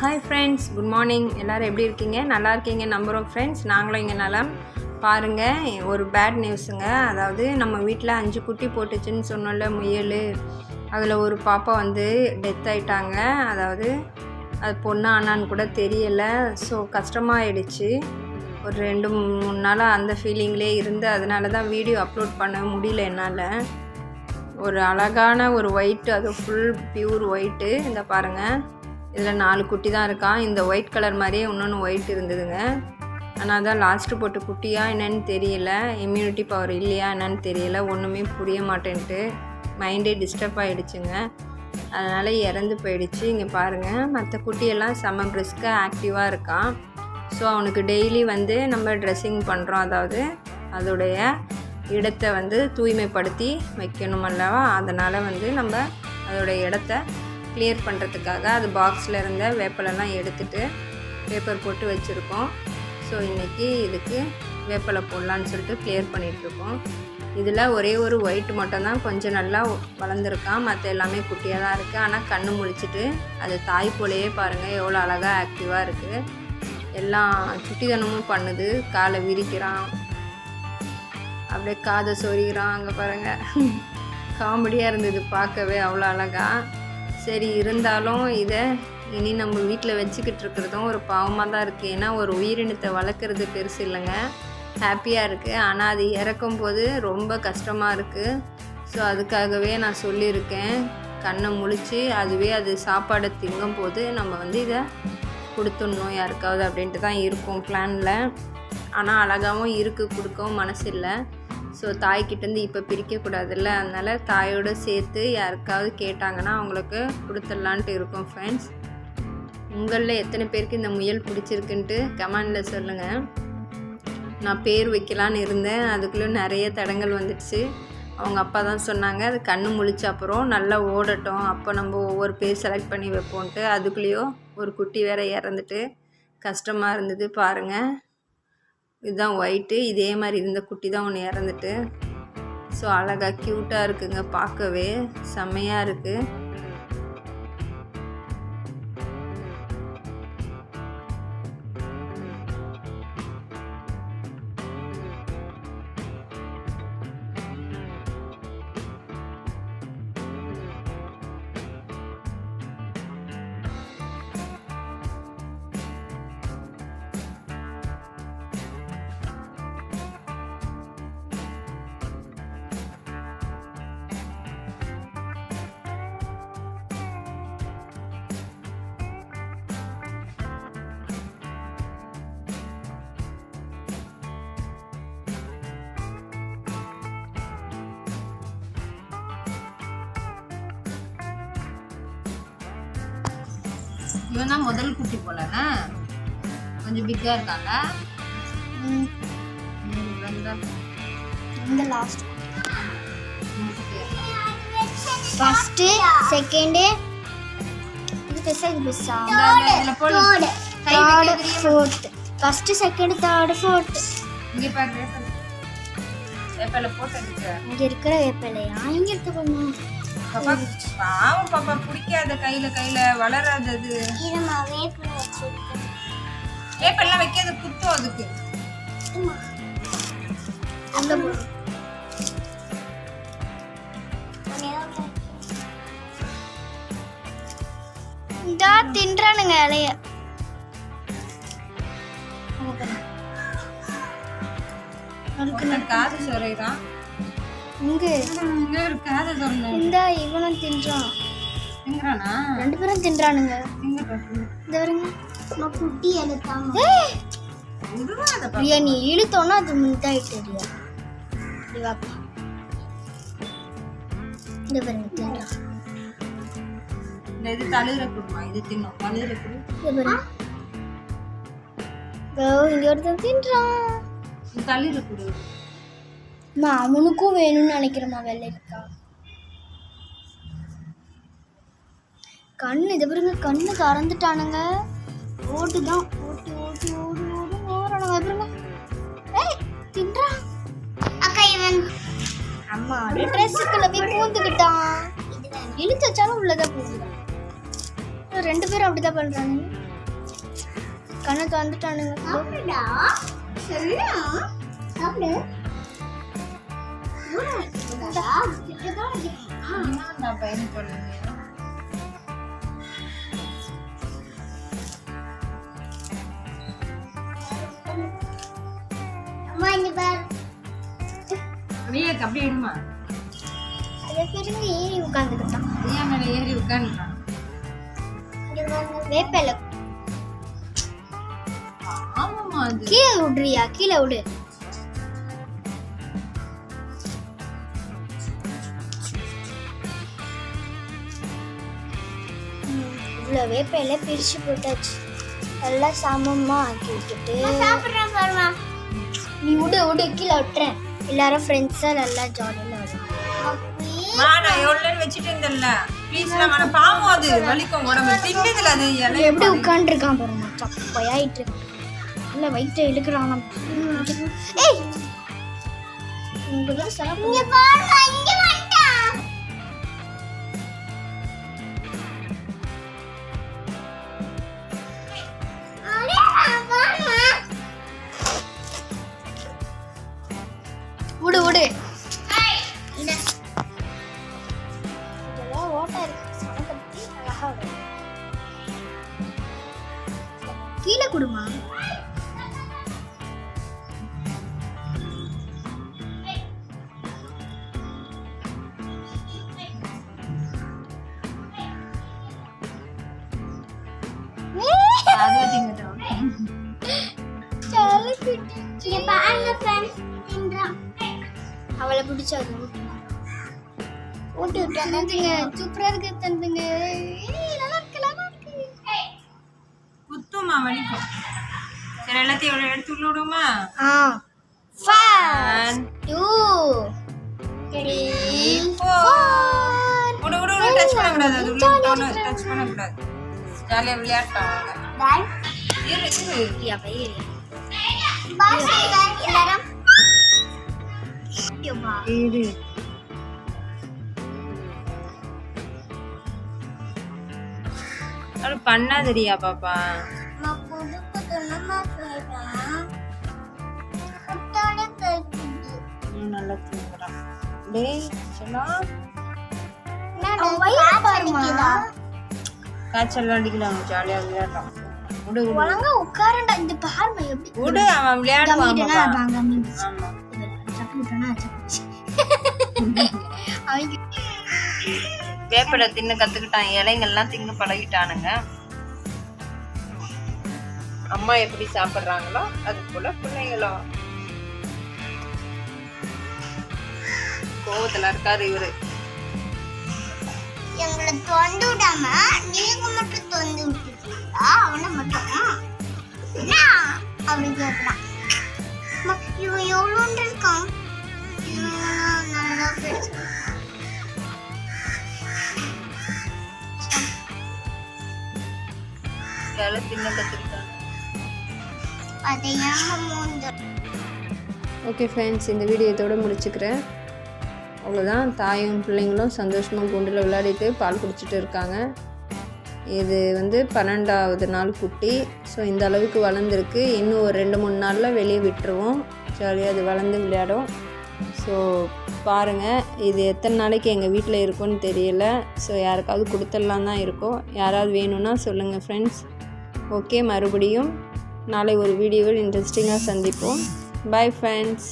Hi friends good morning எல்லோரும் எப்படி இருக்கீங்க? நல்லா இருக்கீங்க? நம்புகிறோம் ஃப்ரெண்ட்ஸ் நாங்களும் இங்கே நலம். பாருங்கள் ஒரு பேட் நியூஸுங்க அதாவது நம்ம வீட்டில் அஞ்சு குட்டி போட்டுச்சுன்னு சொன்னோம்ல முயல். அதில் ஒரு பாப்பா வந்து டெத் ஆகிட்டாங்க அதாவது அது பொண்ணு ஆனான்னு கூட தெரியலை. ஸோ கஷ்டமாயிடுச்சு. ஒரு ரெண்டு மூணு நாளாக அந்த ஃபீலிங்லேயே இருந்து அதனால தான் வீடியோ அப்லோட் பண்ண முடியல என்னால். ஒரு அழகான ஒரு ஒயிட்டு அது ஃபுல் பியூர் ஒயிட்டு இந்த பாருங்கள் இதில் நாலு குட்டி தான் இருக்கான் இந்த ஒயிட் கலர் மாதிரியே இன்னொன்று ஒயிட் இருந்ததுங்க. ஆனால் தான் லாஸ்ட்டு போட்டு குட்டியா என்னன்னு தெரியல. இம்யூனிட்டி பவர் இல்லையா என்னன்னு தெரியல. ஒன்றுமே புரிய மாட்டேன்ட்டு மைண்டே டிஸ்டர்ப் ஆகிடுச்சுங்க அதனால் இறந்து போயிடுச்சு. இங்கே பாருங்கள் மற்ற குட்டியெல்லாம் செம்ம பிரிஸ்காக ஆக்டிவாக இருக்கான் ஸோ அவனுக்கு டெய்லி வந்து நம்ம ட்ரெஸ்ஸிங் பண்ணுறோம் அதாவது அதோடைய இடத்தை வந்து தூய்மைப்படுத்தி வைக்கணும் அல்லவா? அதனால் வந்து நம்ம அதோடைய இடத்த கிளியர் பண்ணுறதுக்காக அது பாக்ஸில் இருந்த வேப்பலெல்லாம் எடுத்துட்டு பேப்பர் போட்டு வச்சுருக்கோம். ஸோ இன்றைக்கி இதுக்கு வேப்பலை போடலான்னு சொல்லிட்டு கிளியர் பண்ணிகிட்ருக்கோம் இதில் ஒரே ஒரு ஒயிட் மட்டும்தான் கொஞ்சம் நல்லா வளர்ந்துருக்கான். மற்ற எல்லாமே குட்டியாக தான் இருக்குது ஆனால் கண்ணு முழிச்சிட்டு அது தாய் போலேயே பாருங்கள் எவ்வளோ அழகாக ஆக்டிவாக இருக்குது எல்லாம் சுட்டிதனமும் பண்ணுது. காலை விரிக்கிறான். அப்படியே காதை சொரிகிறான் அங்கே பாருங்கள் காமெடியாக இருந்தது பார்க்கவே அவ்வளோ அழகாக சரி இருந்தாலும் இதை இனி நம்ம வீட்டில் வச்சுக்கிட்டு இருக்கிறதும் ஒரு பாவமாக தான் இருக்குது ஏன்னா ஒரு உயிரினத்தை வளர்க்குறது பெருசு இல்லைங்க. ஹாப்பியாக இருக்குது ஆனால் அது இறக்கும் போது ரொம்ப கஷ்டமாக இருக்குது ஸோ அதுக்காகவே நான் சொல்லியிருக்கேன். கண்ணை முழிச்சு அதுவே அது சாப்பாடை திங்கும் போது நம்ம வந்து இதை கொடுத்துடணும் யாருக்காவது அப்படின்ட்டு தான் இருக்கும் பிளானில் ஆனால் அழகாகவும் இருக்குது கொடுக்கவும் மனசு இல்லை ஸோ தாய்கிட்டேருந்து இப்போ பிரிக்கக்கூடாதுல்ல? அதனால் தாயோடு சேர்த்து யாருக்காவது கேட்டாங்கன்னா அவங்களுக்கு கொடுத்துடலான்ட்டு இருக்கும் ஃப்ரெண்ட்ஸ் உங்களில் எத்தனை பேருக்கு இந்த முயல் பிடிச்சிருக்குன்ட்டு கமெண்டில் சொல்லுங்கள் நான் பேர் வைக்கலான்னு இருந்தேன். அதுக்குள்ளே நிறைய தடங்கள் வந்துடுச்சு. அவங்க அப்பா தான் சொன்னாங்க அது கண்ணு முழிச்ச அப்புறம் நல்லா ஓடட்டும். அப்போ நம்ம ஒவ்வொரு பேர் செலக்ட் பண்ணி வைப்போன்ட்டு. அதுக்குள்ளேயோ ஒரு குட்டி வேற இறந்துட்டு கஷ்டமாக இருந்தது பாருங்கள் இதுதான் ஒயிட்டு இதே மாதிரி இருந்த குட்டி தான் ஒன்று இறந்துட்டு. ஸோ அழகாக க்யூட்டாக இருக்குங்க பார்க்கவே செம்மையாக இருக்குது இவன் தான் முதல் குட்டி போலண்ணா கொஞ்சம் பிக்காக இருக்காங்க. இந்த லாஸ்ட். ஃபர்ஸ்ட் செகண்ட் இது பெருசா இது பெருசா third வைக்கிறதுலயே fourth first second third fourth இங்க பாரு வேப்பல போட்டு எடுக்க இங்க இருக்கிற வேப்பிலையா இங்க இருக்க பண்ணும் பாப்பா பாவம் பாப்பா பிடிக்காத கையில கையில வளராதது வச்சிருக்கேன். வேப்பெல்லாம் வைக்காத குத்தம் அதுக்கு. இதா தின்றானுங்க இலைய. காது சொறைறான் இங்க. இங்க இந்த இவனும் தின்றான். எங்கறானா ரெண்டு பேரும் தின்றானுங்க. இந்த வருங்க குட்டி எழுத்தாம? விடுவாத பாப்பா பிரியா நீ இழுத்தோன்னா அது முந்தாயிட்டு இல்லையா இப்படி வாப்பா இந்த பாருங்க தின்றான். இந்த இது தழுற குடுமா இது தின்னும். தழுற குடு. இந்த பாருங்க. இதோ இங்க ஒருத்தன் தின்றான். தழுற குடு. நான் அவனுக்கும் வேணும்னு நினைக்கிறேம்மா வெள்ளைக்கா. கண்ணு இதை பாருங்க கண்ணு கறந்துட்டானுங்க ஓட்டுதான் ஓட்டு ஓட்டு ஓடு ஓடு ஓடுறானுங்க. பாருங்க. ஏய் தின்றான் அக்கா இவன் அம்மா ட்ரெஸ்ஸுக்குள்ள போய் பூந்துக்கிட்டான். இழுத்து வச்சாலும் உள்ளதான் பூந்துதான் ரெண்டு பேரும் அப்படிதான் பண்றாங்க. கண்ணை திறந்துட்டானுங்க. சாப்பிடுடா. சொல்லு. சாப்பிடு. நான் பயன் பண்ணுங்க அப்படி ஏறி உட்காந்துக்கிட்டான் ஏன் ஏறி உட்காந்துட்டான் இங்க அது. கீழே விடுறியா? கீழே விடு. இவ்வளோ வேப்பையில பிரிச்சு போட்டாச்சு. எல்லாம் சமமா ஆக்கி விட்டுட்டு நீ விடு விடு கீழே விட்டுறேன் எல்லாரும் ஃப்ரெண்ட்ஸாக நல்லா ஜாலியாக மா நான் எவ்வளோ நேரம் வச்சுட்டு இருந்தேன்ல ப்ளீஸ்ல மன பாவம் அது. வலிக்கும் உடம்பு. தின்னதுல அது. இலை எப்படி உட்காந்துருக்கான் பாருங்க சப்பையாயிட்டு இல்லை வயிற்று இழுக்கிறான் ஏய். உங்க தான் சாப்பிடுங்க கீழே கொடுமா. அவளை பிடிச்சது. ஓட்டு விட்டு தந்துங்க சூப்பரா இருக்கு தந்துங்க ஏய், நல்லா இருக்கு நல்லா இருக்கு குத்துமா வலிக்கும். சரி எல்லாத்தையும் எடுத்து உள்ள விடுமா One, four. விடு விடு விடு டச் பண்ணக்கூடாது. அது உள்ள டச் பண்ணக்கூடாது. ஜாலியாக விளையாட்டோம். இரு இரு. எல்லாரும். இரு. அது பண்ணாதரியா பாப்பா. நல்லா தூங்குறான் டேய் செல்லம் காய்ச்சல் அடிக்கலாம் ஜாலியாக விளையாட்டோம் விடு விடு. ஒழுங்கா உட்காரண்டா இந்த பாருமா எப்படி விடு அவன் விளையாடுவான் கம்மிட்டனா பாப்பா. கம்மி ஆமா. சப்பிட்டனா சப்பிச்சு அவங்க வேப்பிலை தின்னு கத்துக்கிட்டான் இலைங்கள்லாம் தின்னு பழகிட்டானுங்க. அம்மா எப்படி சாப்பிடுறாங்களோ அது போல பிள்ளைங்களும் கோவத்துல இருக்காரு இவரு. எங்களை தொண்டு விடாம நீங்க மட்டும் தொண்டு விட்டுருக்கீங்களா? அவனை மட்டும்? என்ன? அப்படி கேட்கலாம் இவன் எவ்வளோன்னு இருக்கான்? நல்லா இலை தின்னு கத்துக்கிட்டாங்க ஓகே ஃப்ரெண்ட்ஸ் இந்த வீடியோ இதோட முடிச்சுக்கிறேன். அவ்வளோதான் தாயும் பிள்ளைங்களும் சந்தோஷமாக குண்டில் விளையாடிட்டு பால் குடிச்சிட்டு இருக்காங்க. இது வந்து பன்னெண்டாவது நாள் குட்டி. ஸோ இந்த அளவுக்கு வளர்ந்துருக்கு. இன்னும் ஒரு ரெண்டு மூணு நாளில் வெளியே விட்டுருவோம். ஜாலியாக அது வளர்ந்து விளையாடும். ஸோ பாருங்கள் இது எத்தனை நாளைக்கு எங்கள் வீட்டில் இருக்கும்னு தெரியல. ஸோ யாருக்காவது கொடுத்துடலாம் தான் இருக்கும். யாராவது வேணும்னா சொல்லுங்கள் ஃப்ரெண்ட்ஸ் ஓகே மறுபடியும் நாளை ஒரு வீடியோவில் இன்ட்ரெஸ்டிங்காக சந்திப்போம். Bye friends